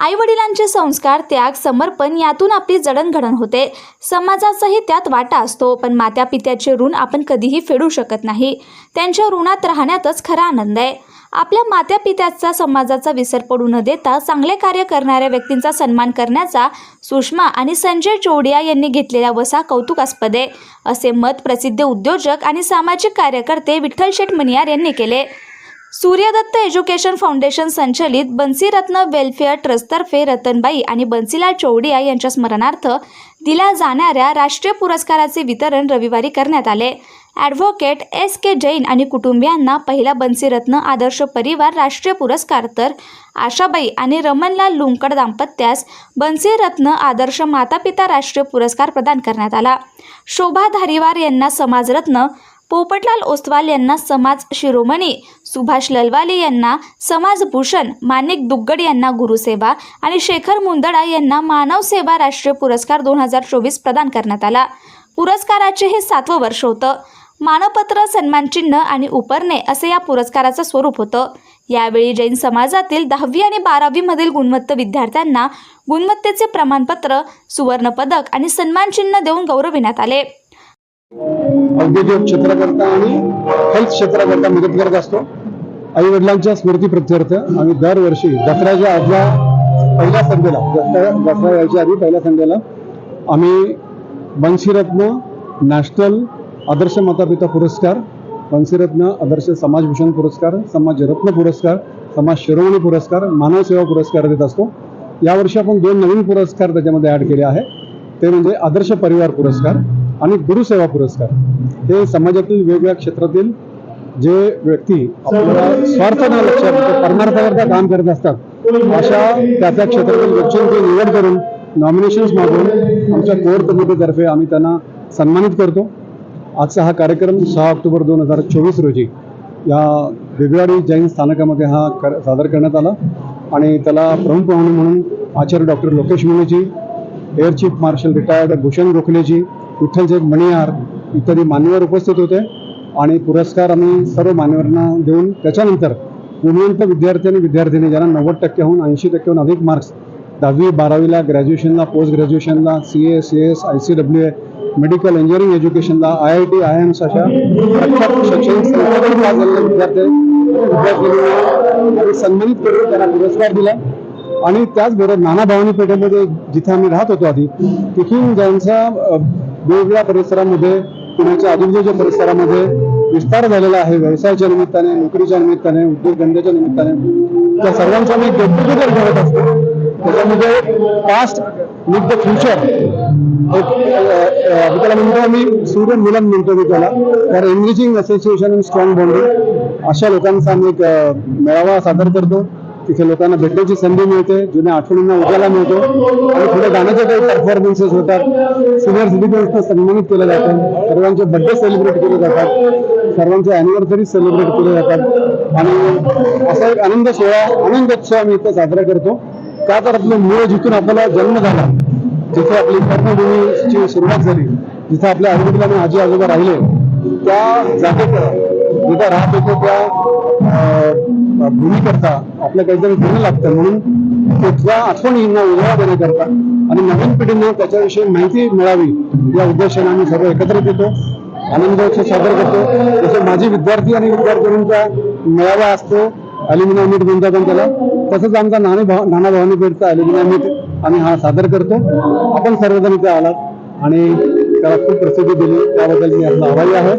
आईवडिलांचे संस्कार त्याग समर्पण यातून आपली जडणघडण होते. समाजाचाही त्यात वाटा असतो पण मात्या पित्याचे ऋण आपण कधीही फेडू शकत नाही. त्यांच्या ऋणात राहण्यातच खरा आनंद आहे. आपल्या मात्या पित्याचा समाजाचा विसर पडू न देता चांगले कार्य करणाऱ्या व्यक्तींचा सन्मान करण्याचा सुषमा आणि संजय चोडिया यांनी घेतलेला वसा कौतुकास्पद आहे. असे मत प्रसिद्ध उद्योजक आणि सामाजिक कार्यकर्ते विठ्ठल शेठ मनियार यांनी केले. सूर्यदत्त एज्युकेशन फाउंडेशन संचलित बन्सीरत्न वेलफेअर ट्रस्टतर्फे रतनबाई आणि बन्सीलाल चौडिया यांच्या स्मरणार्थ दिल्या जाणाऱ्या राष्ट्रीय पुरस्काराचे वितरण रविवारी करण्यात आले. ॲडव्होकेट एस के जैन आणि कुटुंबियांना पहिला बन्सीरत्न आदर्श परिवार राष्ट्रीय पुरस्कार तर आशाबाई आणि रमणलाल लुंकड दाम्पत्यास बन्सीरत्न आदर्श मातापिता राष्ट्रीय पुरस्कार प्रदान करण्यात आला. शोभा धारीवार यांना समाजरत्न पोपटलाल ओस्तवाल यांना समाज शिरोमणी सुभाष ललवाले यांना समाजभूषण माणिक दुग्गड यांना गुरुसेवा आणि शेखर मुंदडा यांना मानव सेवा राष्ट्रीय पुरस्कार दोन हजार चोवीस प्रदान करण्यात आला. पुरस्काराचे हे सातवं वर्ष होतं. मानपत्र सन्मानचिन्ह आणि उपरणे असे या पुरस्काराचं स्वरूप होतं. यावेळी जैन समाजातील दहावी आणि बारावीमधील गुणवत्त विद्यार्थ्यांना गुणवत्तेचे प्रमाणपत्र सुवर्णपदक आणि सन्मानचिन्ह देऊन गौरविण्यात आले. औद्योगिक क्षेत्राकरता आणि हेल्थ क्षेत्राकरता मदत करत असतो. आई वडिलांच्या स्मृती प्रत्यर्थ आम्ही दरवर्षी दसऱ्याच्या आदल्या पहिल्या संडेला दसरा दसरा यायच्या आधी पहिल्या संडेला आम्ही बन्सीरत्न नॅशनल आदर्श मातापिता पुरस्कार बन्सीरत्न आदर्श समाजभूषण पुरस्कार समाजरत्न पुरस्कार समाज शिरोमणी पुरस्कार मानव सेवा पुरस्कार देत असतो. यावर्षी आपण दोन नवीन पुरस्कार त्याच्यामध्ये ॲड केले आहे ते म्हणजे आदर्श परिवार पुरस्कार. आणि गुरुसेवा पुरस्कार. हे समाजातील वेगवेगळ्या क्षेत्रातील जे व्यक्ती आपल्याला स्वार्थ न लक्षात म्हणजे परमार्थाकरता काम करत असतात अशा त्या त्या क्षेत्रातील व्यक्तींची निवड करून नॉमिनेशन्स मागून आमच्या कोर कमिटीतर्फे आम्ही त्यांना सन्मानित करतो. आजचा हा कार्यक्रम सहा ऑक्टोबर दोन हजार चोवीस रोजी या बिबवाडी जैन स्थानकामध्ये हा कर सादर करण्यात आला आणि त्याला प्रमुख पाहुणे म्हणून आचार्य doctor Lokesh मुलेजी air chief marshal retired Bhushan गोखलेजी विठ्ठलजेठ मणिहार इत्यादी मान्यवर उपस्थित होते आणि पुरस्कार आम्ही सर्व मान्यवरांना देऊन त्याच्यानंतर गुणवंत विद्यार्थी आणि विद्यार्थिनी ज्यांना नव्वद टक्क्याहून ऐंशी टक्क्याहून अधिक मार्क्स दहावी बारावीला ग्रॅज्युएशनला post ग्रॅज्युएशनला C A C S I C W A medical engineering एज्युकेशनला I I T I AIIMS अशा शैक्षणिक झालेले विद्यार्थी सन्मानित करून त्यांना पुरस्कार दिला. आणि त्याचबरोबर नाना भवानी पेठेमध्ये जिथे आम्ही राहत होतो आधी तिथून ज्यांचा वेगवेगळ्या परिसरामध्ये पुण्याच्या आजूबाजूच्या परिसरामध्ये विस्तार झालेला आहे व्यवसायाच्या निमित्ताने नोकरीच्या निमित्ताने उद्योगधंद्याच्या निमित्ताने त्या सर्वांचा मी गेट टुगेदर करत असतो. त्याच्यामध्ये पास्ट विथ द फ्युचर त्याला म्हणतो आम्ही सूर्य मिलन म्हणतो मी त्याला. तर enriching association in strong bonding अशा लोकांचा आम्ही एक मेळावा सादर करतो. तिथे लोकांना भेटण्याची संधी मिळते जुन्या आठवणींना उजाला मिळतो आणि पुढे गाण्याचे काही परफॉर्मन्सेस होतात. सिनियर सिटीजन्सना सन्मानित केलं जातं. सर्वांचे बर्थडे सेलिब्रेट केले जातात. सर्वांचे अॅनिव्हर्सरी सेलिब्रेट केले जातात. आणि असा एक आनंद सोहळा आनंदोत्सव आम्ही इथं साजरा करतो. का तर आपलं मूळ जिथून आपल्याला जन्म झाला जिथे आपली कर्मभूमीची सुरुवात झाली जिथे आपल्या आईवडील आणि आजी आजोबा राहिले त्या जागेत जिथं राहत होतो त्या अं, भूमीकरता आपल्या काहीतरी देणं लागतं म्हणून तिथल्या आठवणींना उजाळा देण्याकरता आणि नवीन पिढींना त्याच्याविषयी माहिती मिळावी या उद्देशाने आम्ही सर्व एकत्रित येतो. आनंदोत्सव सादर करतो. जसं माझी विद्यार्थी आणि विद्यार्थ्यांचा मेळावा असतो अॅल्युमिनियम मीट म्हणतात आपण त्याला तसंच आमचा नाणे भाव नाना भवानी पेठचा अल्युमिनियम मीट आम्ही हा सादर करतो. आपण सर्वजण इथे आलात आणि त्याला खूप प्रसिद्धी दिली. त्याबद्दल मी आपला आभारी आहे.